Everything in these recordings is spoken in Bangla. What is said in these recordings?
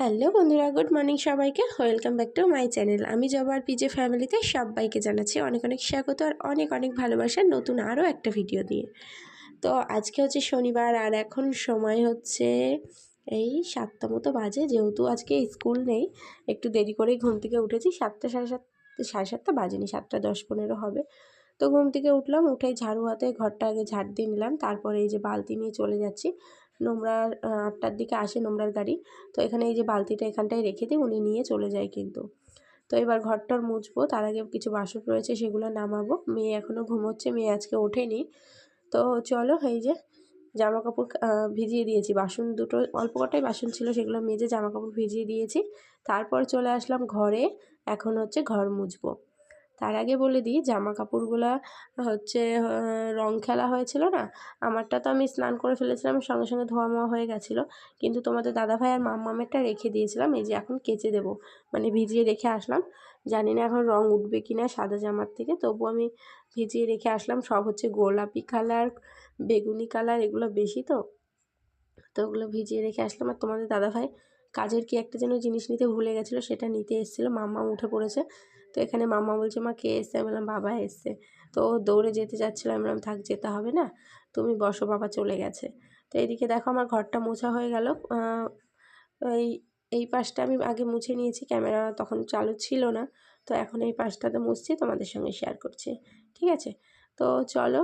হ্যালো বন্ধুরা, গুড মর্নিং সবাইকে। Welcome back to my channel. আমি জবার পিজে ফ্যামিলিতে সবাইকে জানাচ্ছি অনেক অনেক স্বাগত আর অনেক অনেক ভালোবাসার নতুন আরও একটা ভিডিও দিয়ে তো আজকে হচ্ছে শনিবার আর এখন সময় হচ্ছে এই সাতটা মতো বাজে, যেহেতু আজকে স্কুল নেই। একটু দেরি করেই ঘুম থেকে উঠেছি। সাতটা সাড়ে সাত, সাড়ে সাতটা বাজেনি, সাতটা দশ পনেরো হবে। তো ঘুম থেকে উঠলাম, উঠেই ঝাড়ু হাতে ঘরটা আগে ঝাড় দিয়ে নিলাম। তারপরে এই যে বালতি নিয়ে চলে যাচ্ছি। নোংরার আটটার দিকে আসে নোংরার গাড়ি। তো এখানে এই যে বালতিটা এখানটায় রেখে দিই, উনি নিয়ে চলে যায় কিন্তু। তো এবার ঘরটার মুছবো, তার আগে কিছু বাসন রয়েছে, সেগুলো নামাবো। মেয়ে এখনও ঘুমোচ্ছে, মেয়ে আজকে ওঠেনি। তো চলো এই যে জামা কাপড় ভিজিয়ে দিয়েছি। বাসন দুটো, অল্প কটাই বাসন ছিল, সেগুলো মেজে জামা কাপড় ভিজিয়ে দিয়েছি। তারপর চলে আসলাম ঘরে, এখন হচ্ছে ঘর মুছবো। তার আগে বলে দিই জামা কাপড়গুলা হচ্ছে রং খেলা হয়েছিল না? আমারটা তো আমি স্নান করে ফেলেছিলাম, সঙ্গে সঙ্গে ধোয়া মোয়া হয়ে গেছিল। কিন্তু তোমাদের দাদাভাই আর মাম্মামেরটা রেখে দিয়েছিলাম, এই যে এখন কেচে দেবো। মানে ভিজিয়ে রেখে আসলাম। জানি না এখন রং উঠবে কি না সাদা জামার থেকে, তবু আমি ভিজিয়ে রেখে আসলাম। সব হচ্ছে গোলাপি কালার, বেগুনি কালার, এগুলো বেশি তো। তো ওগুলো ভিজিয়ে রেখে আসলাম। আর তোমাদের দাদাভাই কাজের কি একটা যেন জিনিস নিতে ভুলে গেছিল, সেটা নিতে এসেছিল। মাম্মা উঠে পড়েছে। তো এখানে মামা বলছে, মা, কে এসছে? আমি বললাম, বাবা এসছে। তো দৌড়ে যেতে যাচ্ছিল আমি বললাম, থাক, যেতে হবে না, তুমি বসো, বাবা চলে গেছে। তো এইদিকে দেখো আমার ঘরটা মোছা হয়ে গেল। এই এই পাশটা আমি আগে মুছে নিয়েছি, ক্যামেরা তখন চালু ছিল না। তো এখন এই পাশটাতে মুছছি, তোমাদের সঙ্গে শেয়ার করছি, ঠিক আছে? তো চলো,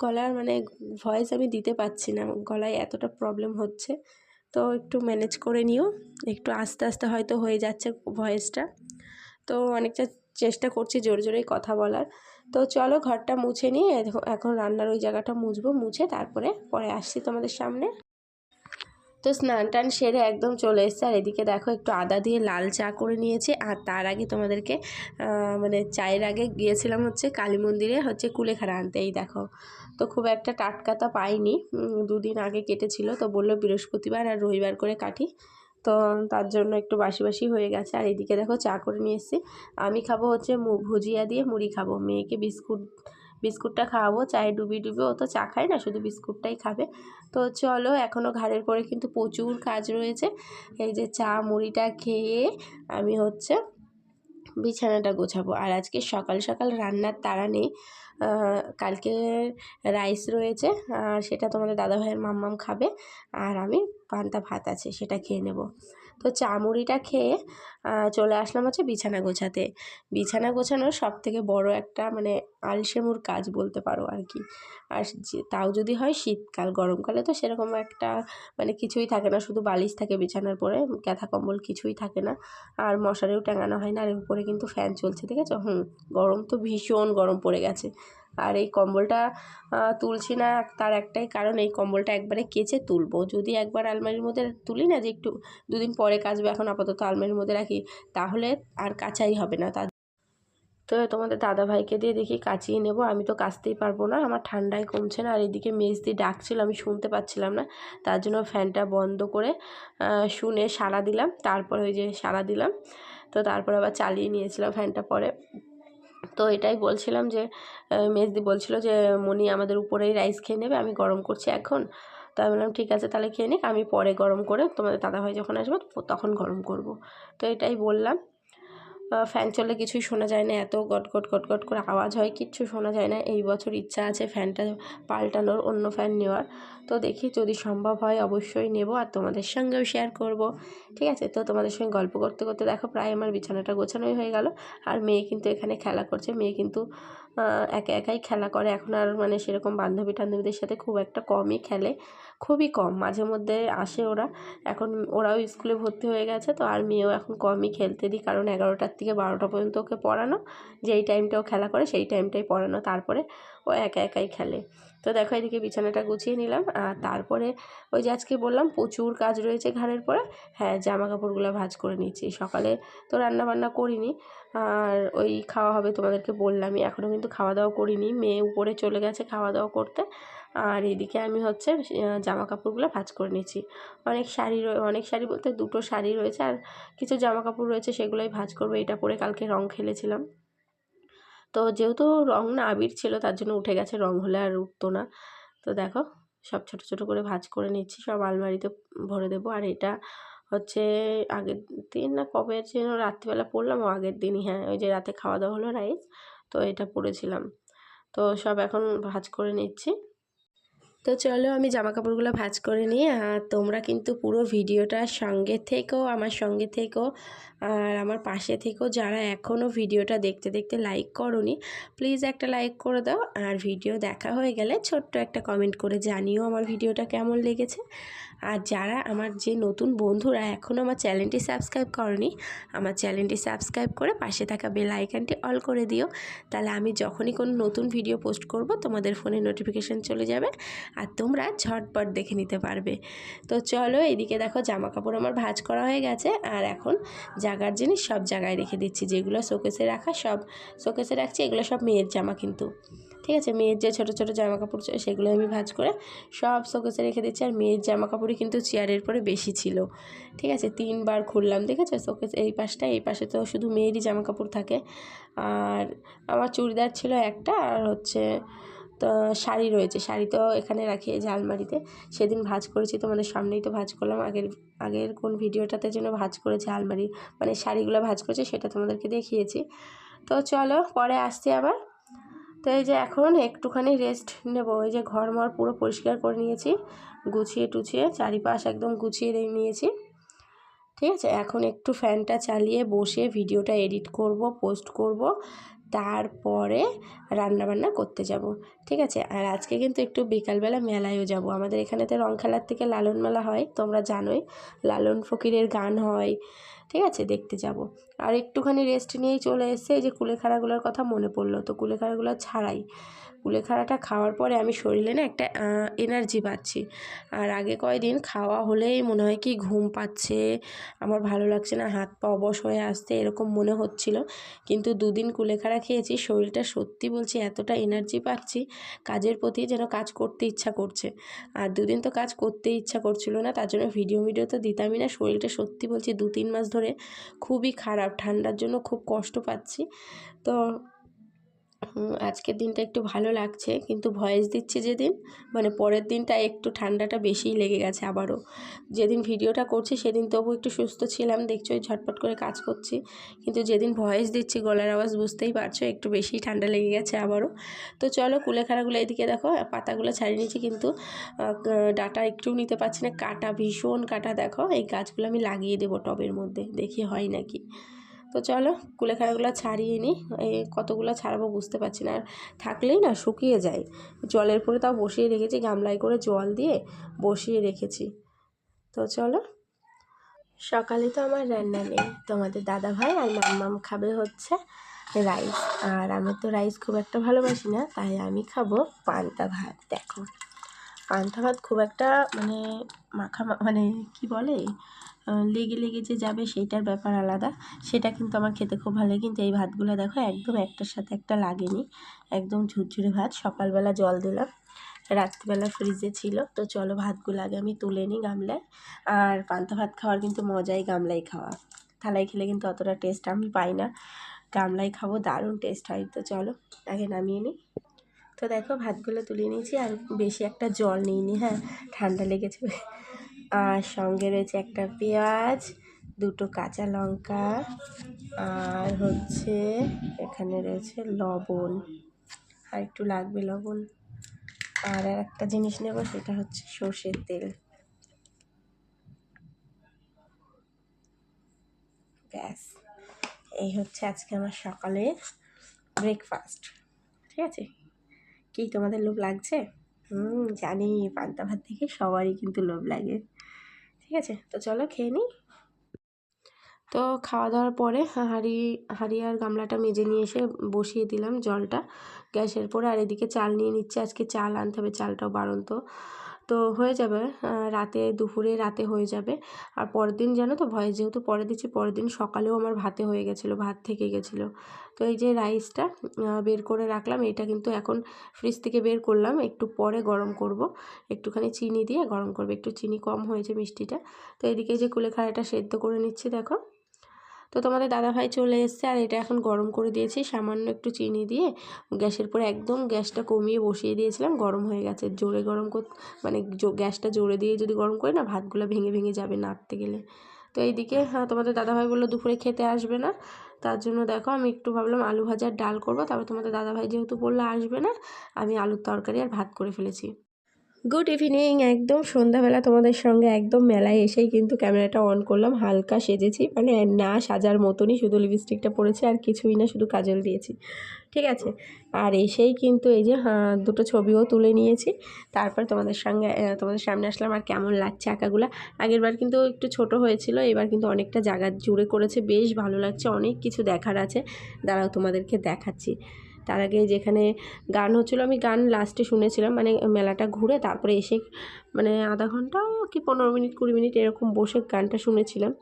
গলার মানে ভয়েস আমি দিতে পারছি না, গলায় এতটা প্রবলেম হচ্ছে। তো একটু ম্যানেজ করে নিও, একটু আস্তে আস্তে হয়তো হয়ে যাচ্ছে ভয়েসটা তো অনেকটা চেষ্টা করছি জোরে জোরেই কথা বলার। তো চলো ঘরটা মুছে নিয়ে এখন রান্নার ওই জায়গাটা মুছবো, মুছে তারপরে, পরে আসছি তোমাদের সামনে। তো স্নান টান সেরে একদম চলে এসছে, আর এদিকে দেখো একটু আদা দিয়ে লাল চা করে নিয়েছি, আর তার আগে তোমাদেরকে মানে চায়ের আগে গিয়েছিলাম হচ্ছে কালী মন্দিরে, হচ্ছে কুলেখাড়া আনতে, এই দেখো। তো খুব একটা টাটকাতা পাইনি দুদিন আগে কেটেছিল, তো বলল বৃহস্পতিবার আর রবিবার করে কাটি। তো তার জন্য একটু বাসি বাসি হয়ে গেছে। আর এদিকে দেখো চা করে নিয়ে এসেছি। আমি খাব হচ্ছে ভুজিয়া দিয়ে মুড়ি খাব। মেয়েকে বিস্কুট, বিস্কুটটা খাওয়াবো। চায়ে ডুবি ডুবে ও তো চা খায় না, শুধু বিস্কুটটাই খাবে। তো চলো এখনও ঘাড়ের পরে কিন্তু প্রচুর কাজ রয়েছে। এই যে চা, মুড়িটা খেয়ে আমি হচ্ছে বিছানাটা গোছাবো। আর আজকে সকাল সকাল রান্নার তাড়া নেই। কালকে রাইস রয়েছে, আর সেটা তোমাদের দাদাভাইয়ের মাম্মাম খাবে, আর আমি পান্তা ভাত আছে, সেটা খেয়ে নেব। তো চামুড়িটা খেয়ে চলে আসলাম হচ্ছে বিছানা গোছাতে। বিছানা গোছানোর সব থেকে বড় একটা মানে আলসেমুর কাজ বলতে পারো আর কি। আর তাও যদি হয় শীতকাল, গরমকালে তো সেরকম একটা মানে কিছুই থাকে না। শুধু বালিশ থাকে বিছানার পরে ক্যাথা কম্বল কিছুই থাকে না। আর মশারিও টাঙানো হয় না। আর উপরে কিন্তু ফ্যান চলছে, ঠিক আছে? হুম, গরম তো ভীষণ গরম পড়ে গেছে। আর এই কম্বলটা তুলছি না তার একটাই কারণ, এই কম্বলটা একবারে কেচে তুলবো। যদি একবার আলমারির মধ্যে তুলি না যে একটু দুদিন পরে কাচবো, এখন আপাতত আলমারির মধ্যে রাখি, তাহলে আর কাচাই হবে না। তার তো তোমাদের দাদা ভাইকে দিয়ে দেখি কাচিয়ে নেব। আমি তো কাচতেই পারব না, আমার ঠান্ডায় কমছে না, আর এদিকে মেজ দিয়ে ডাকছিল, আমি শুনতে পাচ্ছিলাম না। তার জন্য ফ্যানটা বন্ধ করে শুনে সাড়া দিলাম। তারপরে ওই যে সাড়া দিলাম, তো তারপর আবার চালিয়ে নিয়েছিলাম ফ্যানটা পরে। তো এটাই বলছিলাম যে মেজদি বলছিল যে, মনি আমাদের উপরেই রাইস খেয়ে নেবে, আমি গরম করছি এখন। তো আমি বললাম, ঠিক আছে, তাহলে খেয়ে নিক, আমি পরে গরম করে তোমাদের দাদাভাই যখন আসবে তখন গরম করব। তো এটাই বললাম। ফ্যান চললে কিছুই শোনা যায় না। এত গট গট গট গট করে আওয়াজ হয়, কিচ্ছু শোনা যায় না। এই বছর ইচ্ছা আছে ফ্যানটা পাল্টানোর, অন্য ফ্যান নেওয়ার। তো দেখি যদি সম্ভব হয় অবশ্যই নেব আর তোমাদের সঙ্গেও শেয়ার করব। ঠিক আছে? তো তোমাদের সঙ্গে গল্প করতে করতে দেখো প্রায় আমার বিছানাটা গোছানোই হয়ে গেল। আর মেয়ে কিন্তু এখানে খেলা করছে। মেয়ে কিন্তু একা একাই খেলা করে। এখন আর মানে সেরকম বান্ধবী টান্ধবীদের সাথে খুব একটা কমই খেলে, খুবই কম। মাঝে মধ্যে আসে ওরা। এখন ওরাও স্কুলে ভর্তি হয়ে গেছে তো আর মেয়েও এখন কমই খেলতে দিই কারণ এগারোটার থেকে বারোটা পর্যন্ত ওকে পড়ানো। যেই টাইমটা ও খেলা করে সেই টাইমটাই পড়ানো। তারপরে ও একা একাই খেলে। তো দেখো এদিকে বিছানাটা গুছিয়ে নিলাম। আর তারপরে ওই যে আজকে বললাম প্রচুর কাজ রয়েছে ঘাড়ের পরে। হ্যাঁ জামা কাপড়গুলো ভাজ করে নিচ্ছি। সকালে তো রান্না বান্না করিনি। আর ওই খাওয়া হবে তোমাদেরকে বললামই। এখনও কিন্তু খাওয়া দাওয়া করিনি। মেয়ে উপরে চলে গেছে খাওয়া দাওয়া করতে। আর এদিকে আমি হচ্ছে জামা কাপড়গুলো ভাজ করে নিচ্ছি। অনেক শাড়ি অনেক শাড়ি বলতে দুটো শাড়ি রয়েছে। আর কিছু জামা কাপড় রয়েছে সেগুলোই ভাজ করব। এটা পরে কালকে রং খেলেছিলাম। তো যেহেতু রং না আবির ছিল, তার জন্য উঠে গেছে রং হলে আর উঠতো না। তো দেখো, সব ছোট ছোট করে ভাজ করে নিচ্ছি, সব আলমারিতে ভরে দেবো। আর এটা হচ্ছে আগের দিন না কবে যেন রাত্রিবেলা পড়লাম, ও আগের দিনই হ্যাঁ ওই যে রাতে খাওয়া দাওয়া হলো, রাইস, তো এটা পড়েছিলাম। তো সব এখন ভাজ করে নিচ্ছি। তো চলো আমি জামা কাপড়গুলো ভাজ করে নিই, আর তোমরা কিন্তু পুরো ভিডিওটার সঙ্গে থেকেও আমার সঙ্গে থেকেও আর আমার পাশে থেকেও যারা এখনও ভিডিওটা দেখতে দেখতে লাইক করনি প্লিজ একটা লাইক করে দাও। আর ভিডিও দেখা হয়ে গেলে ছোট্ট একটা কমেন্ট করে জানিও আমার ভিডিওটা কেমন লেগেছে। আর যারা আমার যে নতুন বন্ধুরা এখনও আমার চ্যানেলটি সাবস্ক্রাইব করনি, আমার চ্যানেলটি সাবস্ক্রাইব করে পাশে থাকা বেল আইকনটি অল করে দিও। তাহলে আমি যখনই কোনো নতুন ভিডিও পোস্ট করব, তোমাদের ফোনে নোটিফিকেশান চলে যাবে আর তোমরা ঝটপট দেখে নিতে পারবে। তো চলো এদিকে দেখো জামা কাপড় আমার ভাজ করা হয়ে গেছে আর এখন জাগার জিনিস সব জায়গায় রেখে দিচ্ছি। যেগুলো শোকেসে রাখা সব, শোকেসে রাখছি, এগুলো সব মেয়ের জামা কিন্তু। ঠিক আছে? মেয়ের যে ছোটো ছোটো জামা কাপড় ছিল সেগুলো আমি ভাজ করে সব শোকেসে রেখে দিচ্ছি। আর মেয়ের জামা কাপড়ই কিন্তু চেয়ারের পরে বেশি ছিল। ঠিক আছে? তিনবার খুললাম, দেখেছ? শোকেস এই পাশটা, এই পাশে তো শুধু মেয়েরই জামা কাপড় থাকে। আর আমার চুড়িদার ছিল একটা, আর হচ্ছে তো শাড়ি রয়েছে। শাড়ি তো এখানে রাখি, এই আলমারিতে। সেদিন ভাজ করেছি, তোমাদের সামনেই তো ভাজ করলাম। আগের আগের কোন ভিডিওটাতে যেন ভাজ করেছে আলমারি মানে শাড়িগুলো ভাজ করেছে, সেটা তোমাদেরকে দেখিয়েছি। তো চলো, পরে আসছি আবার। তো এই যে এখন একটুখানি রেস্ট নেব। এই যে ঘর মর পুরো পরিষ্কার করে নিয়েছি, গুছিয়ে টুছিয়ে চারিপাশ একদম গুছিয়ে নিয়েছি। ঠিক আছে? এখন একটু ফ্যানটা চালিয়ে বসে ভিডিওটা এডিট করব পোস্ট করব। তারপরে রান্নাবান্না করতে যাব, ঠিক আছে? আর আজকে কিন্তু একটু বিকালবেলা মেলায়ও যাব। আমাদের এখানেতে রং খেলার থেকে লালন মেলা হয়, তোমরা জানোই। লালন ফকিরের গান হয়, ঠিক আছে? দেখতে যাব। আর একটুখানি রেস্ট নিয়েই চলে এসে এই যে কুলেখাড়াগুলোর কথা মনে পড়ল। তো কুলেখাড়াগুলো ছাড়াই। কুলেখাড়াটা খাওয়ার পরে আমি শরীরে না একটা এনার্জি পাচ্ছি। আর আগে কয়দিন খাওয়া হলেই মনে হয় কি ঘুম পাচ্ছে, আমার ভালো লাগছে না, হাত পা অবশ হয়ে আসতে এরকম মনে হচ্ছিল। কিন্তু দুদিন কুলেখাড়া খেয়েছি, শরীরটা সত্যি বলছি এতটা এনার্জি পাচ্ছি, কাজের প্রতি যেন কাজ করতে ইচ্ছা করছে। আর দুদিন তো কাজ করতে ইচ্ছা করছিল না, তার জন্য ভিডিও ভিডিও তো দিতামই না, শরীরটা সত্যি বলছি দু তিন মাস ধরে খুবই খারাপ, ঠান্ডার জন্য খুব কষ্ট পাচ্ছি। তো আজকের দিনটা একটু ভালো লাগছে, কিন্তু ভয়েস দিচ্ছি যেদিন মানে পরের দিনটা একটু ঠান্ডাটা বেশিই লেগে গেছে আবারও। যেদিন ভিডিওটা করছি সেদিন তবু একটু সুস্থ ছিলাম, দেখছ ওই ঝটপট করে কাজ করছি, কিন্তু যেদিন ভয়েস দিচ্ছি গলার আওয়াজ বুঝতেই পারছ, একটু বেশি ঠান্ডা লেগে গেছে আবারও। তো চলো কুলেখাড়াগুলো এদিকে দেখো, পাতাগুলো ছাড়িয়ে নিয়েছি কিন্তু ডাটা একটু নিতে পারছি না, কাটা, ভীষণ কাটা দেখো, এই গাছগুলো আমি লাগিয়ে দেবো টবের মধ্যে, দেখি হয় নাকি। তো চলো কুলেখাড়াগুলো ছাড়িয়ে নিই। কতগুলো ছাড়াবো বুঝতে পারছি না। আর থাকলেই না শুকিয়ে যায়। জলের পরে তাও বসিয়ে রেখেছি, গামলায় করে জল দিয়ে বসিয়ে রেখেছি। তো চলো। সকালে তো আমার রান্না নেই। তোমাদের দাদা ভাই আর মাম্মাম খাবে হচ্ছে রাইস। আর আমি তো রাইস খুব একটা ভালোবাসি না, তাই আমি খাব পান্তা ভাত। দেখো, পান্তা ভাত খুব একটা মানে মাখা মানে কি বলে? লেগে লেগে যে যাবে সেইটার ব্যাপার আলাদা। সেটা কিন্তু আমার খেতে খুব ভালো লাগে। কিন্তু এই ভাতগুলো দেখো, একদম একটার সাথে একটা লাগেনি। একদম ঝুরঝুরে ভাত। সকালবেলা জল দিলাম। রাত্রিবেলা ফ্রিজে ছিল। তো চলো ভাতগুলো আগে আমি তুলে নিই গামলায়। আর পান্তা ভাত খাওয়ার কিন্তু মজাই গামলাই খাওয়া। থালায় খেলে কিন্তু অতটা টেস্ট আমি পাই না। গামলাই খাব, দারুণ টেস্ট হয়। তো চলো, আগে নামিয়ে নিই। তো দেখো, ভাতগুলো তুলে নিয়েছি। আর বেশি একটা জল নিইনি হ্যাঁ। ঠান্ডা লেগেছে। আর সঙ্গে রয়েছে একটা পেঁয়াজ, দুটো কাঁচা লঙ্কা আর হচ্ছে এখানে রয়েছে লবণ। আর একটু লাগবে লবণ। আর একটা জিনিস নেব, সেটা হচ্ছে সর্ষের তেল। ব্যাস, এই হচ্ছে আজকে আমার সকালের ব্রেকফাস্ট ঠিক আছে? কি তোমাদের লোভ লাগছে? হুম, জানি, পান্তা ভাত থেকে সবারই কিন্তু লোভ লাগে। ঠিক আছে? তো চলো খেয়ে নিই। তো খাওয়া দাওয়ার পরে হাঁড়ি হাঁড়ি আর গামলাটা মেজে নিয়ে এসে বসিয়ে দিলাম জলটা। গ্যাসের পরে আর এদিকে চাল নিয়ে নিচ্ছে। আজকে চাল আনতে হবে। চালটাও বাড়ন্ত। তো হয়ে যাবে। রাতে, দুপুরে রাতে হয়ে যাবে। আর পরের দিন জানো তো, ভয় যেহেতু পরে দিচ্ছি, পরের দিন সকালেও আমার ভাতে হয়ে গেছিল, ভাত থেকে গেছিল। তো এই যে রাইসটা বের করে রাখলাম, এটা কিন্তু এখন ফ্রিজ থেকে বের করলাম, একটু পরে গরম করব। একটুখানি চিনি দিয়ে গরম করব, একটু চিনি কম হয়েছে মিষ্টিটা। তো এদিকে যে কুলেখাড়াটা সেদ্ধ করে নিচ্ছি, দেখো। তো তোমাদের দাদাভাই চলে এসছে আর এটা এখন গরম করে দিয়েছি। সামান্য একটু চিনি দিয়ে গ্যাসের পরে একদম গ্যাসটা কমিয়ে বসিয়ে দিয়েছিলাম। গরম হয়ে গেছে জোরে গরম কর মানে গ্যাসটা জোরে দিয়ে যদি গরম করি না ভাতগুলো ভেঙে ভেঙে যাবে নাড়তে গেলে। তো এইদিকে হ্যাঁ, তোমাদের দাদাভাই বলল দুপুরে খেতে আসবে না। তার জন্য দেখো আমি একটু ভাবলাম আলু ভাজার ডাল করব। তারপর তোমাদের দাদাভাই যেহেতু বলল আসবে না আমি আলুর তরকারি আর ভাত করে ফেলেছি। গুড ইভিনিং একদম সন্ধ্যাবেলা তোমাদের সঙ্গে একদম মেলায় এসেই কিন্তু ক্যামেরাটা অন করলাম। হালকা সেজেছি মানে না সাজার মতনই শুধু লিপস্টিকটা পরেছি, আর কিছুই না, শুধু কাজল দিয়েছি। ঠিক আছে? আর এসেই কিন্তু এই যে দুটো ছবিও তুলে নিয়েছি। তারপর তোমাদের সঙ্গে তোমাদের সামনে আসলাম, আর কেমন লাগছে আঁকাগুলো? আগের বার কিন্তু একটু ছোট হয়েছিল, এবার কিন্তু অনেকটা জায়গা জুড়ে করেছে, বেশ ভালো লাগছে, অনেক কিছু দেখার আছে। দাঁড়াও তোমাদেরকে দেখাচ্ছি। তার আগে যেখানে গান হচ্ছিল, আমি গান লাস্টে শুনেছিলাম মানে মেলাটা ঘুরে তারপরে এসে মানে আধা ঘণ্টা কি পনেরো মিনিট কুড়ি মিনিট এরকম বসে গানটা শুনেছিলাম।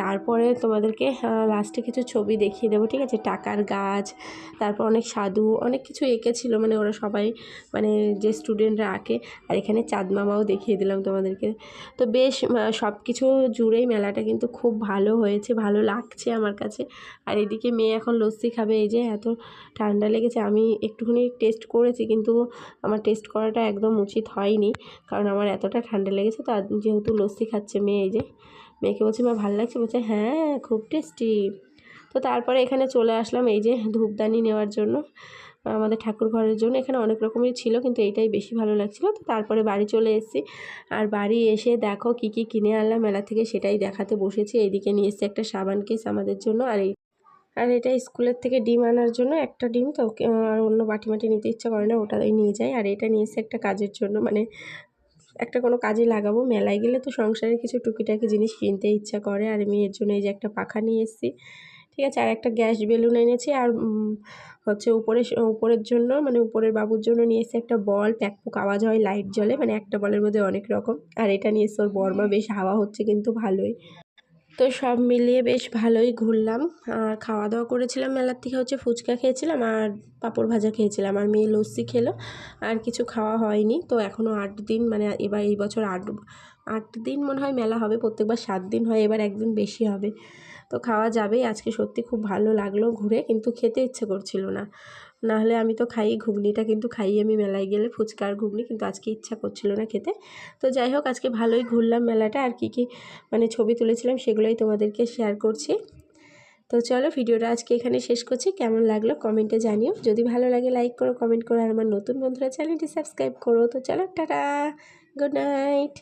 তারপরে তোমাদেরকে লাস্টে কিছু ছবি দেখিয়ে দেবো, ঠিক আছে? টাকার গাছ, তারপর অনেক সাধু, অনেক কিছু এঁকেছিল মানে ওরা সবাই মানে যে স্টুডেন্টরা আঁকে। আর এখানে চাঁদ মামাও দেখিয়ে দিলাম তোমাদেরকে। তো বেশ সব কিছু জুড়েই মেলাটা কিন্তু খুব ভালো হয়েছে, ভালো লাগছে আমার কাছে। আর এদিকে মেয়ে এখন লস্যি খাবে, এই যে এত ঠান্ডা লেগেছে, আমি একটুখানি টেস্ট করেছি, কিন্তু আমার টেস্ট করাটা একদম উচিত হয়নি, কারণ আমার এতটা ঠান্ডা লেগেছে, তো যেহেতু লস্যি খাচ্ছে মেয়ে, এই যে মেয়েকে বলছি, মা, ভালো লাগছে? বলছে হ্যাঁ খুব টেস্টি তো তারপরে এখানে চলে আসলাম এই যে ধূপদানি নেওয়ার জন্য, আমাদের ঠাকুর ঘরের জন্য। এখানে অনেক রকমের ছিল, কিন্তু এইটাই বেশি ভালো লাগছিল। তো তারপরে বাড়ি চলে এসেছি। আর বাড়ি এসে দেখো কি কি কিনে আনলাম, মেলা থেকে সেটাই দেখাতে বসেছি। এইদিকে নিয়ে এসেছি একটা সাবান কেস আমাদের জন্য, আর এই, আর এটা স্কুলের থেকে ডিম আনার জন্য একটা ডিম, তো আর অন্য বাটি মাটি নিতে ইচ্ছা করে না, ওটাই নিয়ে যায় আর এটা নিয়ে এসে একটা কাজের জন্য মানে একটা কোনো কাজে লাগাবো। মেলায় গেলে তো সংসারের কিছু টুকিটাকি জিনিস কিনতে ইচ্ছা করে। আর আমি এর জন্য এই যে একটা পাখা নিয়ে এসেছি। ঠিক আছে? আর একটা গ্যাস বেলুন এনেছি। আর হচ্ছে উপরে উপরের জন্য মানে উপরের বাবুর জন্য নিয়ে এসেছি একটা বল। প্যাকপুক আওয়াজ হয় লাইট জ্বলে মানে একটা বলের মধ্যে অনেক রকম। আর এটা নিয়ে এসে ওর বর্মা বেশ হাওয়া হচ্ছে কিন্তু ভালোই। তো সব মিলিয়ে বেশ ভালোই ঘুরলাম। আর খাওয়া দাওয়া করেছিলাম, মেলার থেকে হচ্ছে ফুচকা খেয়েছিলাম আর পাঁপড় ভাজা খেয়েছিলাম। আর মেয়ে লস্যি খেলো, আর কিছু খাওয়া হয়নি। তো এখনও আট দিন মানে এবার এই বছর আট আট দিন মনে হয় মেলা হবে, প্রত্যেকবার সাত দিন হয়, এবার একদিন বেশি হবে। তো খাওয়া যাবেই। আজকে সত্যি খুব ভালো লাগল ঘুরে, কিন্তু খেতে ইচ্ছে করছিল না। নাহলে আমি তো খাই, ঘুগনিটা কিন্তু খাই আমি মেলায় গেলে, ফুচকা আর ঘুগনি, কিন্তু আজকে ইচ্ছা করছিল না খেতে। তো যাই হোক, আজকে ভালোই ঘুরলাম মেলাটা। আর কী কী মানে ছবি তুলেছিলাম সেগুলোই তোমাদেরকে শেয়ার করছি। তো চলো, ভিডিওটা আজকে এখানে শেষ করছি। কেমন লাগল কমেন্টে জানিও। যদি ভালো লাগে লাইক করো কমেন্ট করো। আর আমার নতুন বন্ধুরা, চ্যানেলটি সাবস্ক্রাইব করো। তো চলো, টাটা গুড নাইট